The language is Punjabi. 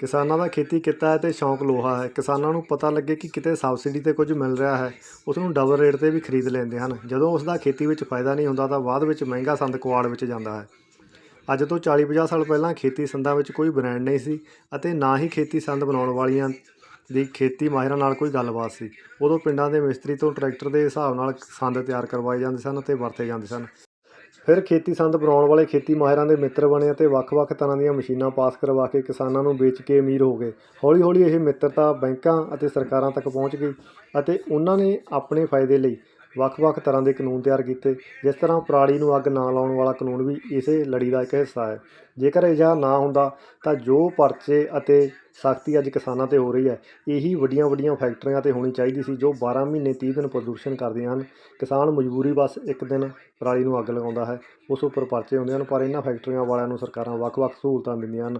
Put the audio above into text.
ਕਿਸਾਨਾਂ ਦਾ ਖੇਤੀ ਕਿੱਤਾ ਹੈ ਤੇ ਸ਼ੌਂਕ ਲੋਹਾ ਹੈ। ਕਿਸਾਨਾਂ ਨੂੰ ਪਤਾ ਲੱਗੇ ਕਿ ਕਿਤੇ ਸਬਸਿਡੀ ਤੇ ਕੁਝ ਮਿਲ ਰਿਹਾ ਹੈ। ਉਸ ਨੂੰ ਡਬਲ ਰੇਟ ਤੇ ਵੀ ਖਰੀਦ ਲੈਂਦੇ ਹਨ। ਜਦੋਂ ਉਸ ਦਾ ਖੇਤੀ ਵਿੱਚ ਫਾਇਦਾ ਨਹੀਂ ਹੁੰਦਾ ਤਾਂ ਬਾਅਦ ਵਿੱਚ ਮਹਿੰਗਾ ਸੰਦ ਕੁਆੜ ਵਿੱਚ ਜਾਂਦਾ ਹੈ। ਅੱਜ ਤੋਂ 40-50 ਸਾਲ ਪਹਿਲਾਂ ਖੇਤੀ ਸੰਦਾਂ ਵਿੱਚ ਕੋਈ ਬ੍ਰਾਂਡ ਨਹੀਂ ਸੀ ਅਤੇ ਨਾ ਹੀ ਖੇਤੀ ਸੰਦ ਬਣਾਉਣ ਵਾਲੀਆਂ ਦੀ ਖੇਤੀ ਮਾਹਿਰਾਂ ਨਾਲ ਕੋਈ ਗੱਲਬਾਤ ਸੀ। ਉਦੋਂ ਪਿੰਡਾਂ ਦੇ ਮਿਸਤਰੀ ਤੋਂ ਟਰੈਕਟਰ ਦੇ ਹਿਸਾਬ ਨਾਲ ਸੰਦ ਤਿਆਰ ਕਰਵਾਏ ਜਾਂਦੇ ਸਨ ਅਤੇ ਵਰਤੇ ਜਾਂਦੇ ਸਨ। ਫਿਰ ਖੇਤੀ ਸੰਦ ਬਣਾਉਣ ਵਾਲੇ ਖੇਤੀ ਮਾਹਿਰਾਂ ਦੇ ਮਿੱਤਰ ਬਣੇ ਅਤੇ ਵੱਖ-ਵੱਖ ਤਰ੍ਹਾਂ ਦੀਆਂ ਮਸ਼ੀਨਾਂ ਪਾਸ ਕਰਵਾ ਕੇ ਕਿਸਾਨਾਂ ਨੂੰ ਵੇਚ ਕੇ ਅਮੀਰ ਹੋ ਗਏ। ਹੌਲੀ-ਹੌਲੀ ਇਹ ਮਿੱਤਰਤਾ ਬੈਂਕਾਂ ਅਤੇ ਸਰਕਾਰਾਂ ਤੱਕ ਪਹੁੰਚ ਗਈ ਅਤੇ ਉਹਨਾਂ ਨੇ ਆਪਣੇ ਫਾਇਦੇ ਲਈ ਵੱਖ-ਵੱਖ ਤਰ੍ਹਾਂ ਦੇ ਕਾਨੂੰਨ ਤਿਆਰ ਕੀਤੇ, ਜਿਸ ਤਰ੍ਹਾਂ ਪਰਾਲੀ ਨੂੰ ਅੱਗ ਨਾ ਲਾਉਣ ਵਾਲਾ ਕਾਨੂੰਨ ਵੀ ਇਸੇ ਲੜੀ ਦਾ ਇੱਕ ਹਿੱਸਾ ਹੈ। ਜੇਕਰ ਅਜਿਹਾ ਨਾ ਹੁੰਦਾ ਤਾਂ ਜੋ ਪਰਚੇ ਅਤੇ ਸਖਤੀ ਅੱਜ ਕਿਸਾਨਾਂ ਤੇ ਹੋ ਰਹੀ ਹੈ। ਇਹੀ ਵੱਡੀਆਂ-ਵੱਡੀਆਂ ਫੈਕਟਰੀਆਂ ਤੇ ਹੋਣੀ ਚਾਹੀਦੀ ਸੀ ਜੋ 12 ਮਹੀਨੇ 30 ਦਿਨ ਪ੍ਰਦੂਸ਼ਣ ਕਰਦੀਆਂ ਹਨ। ਕਿਸਾਨ ਮਜਬੂਰੀ ਬਸ ਇੱਕ ਦਿਨ ਪਰਾਲੀ ਨੂੰ ਅੱਗ ਲਗਾਉਂਦਾ ਹੈ। ਉਸ ਉੱਪਰ ਪਰਚੇ ਹੁੰਦੇ ਹਨ, ਪਰ ਇਹਨਾਂ ਫੈਕਟਰੀਆਂ ਵਾਲਿਆਂ ਨੂੰ ਸਰਕਾਰਾਂ ਵੱਖ-ਵੱਖ ਸਹੂਲਤਾਂ ਦਿੰਦੀਆਂ ਹਨ।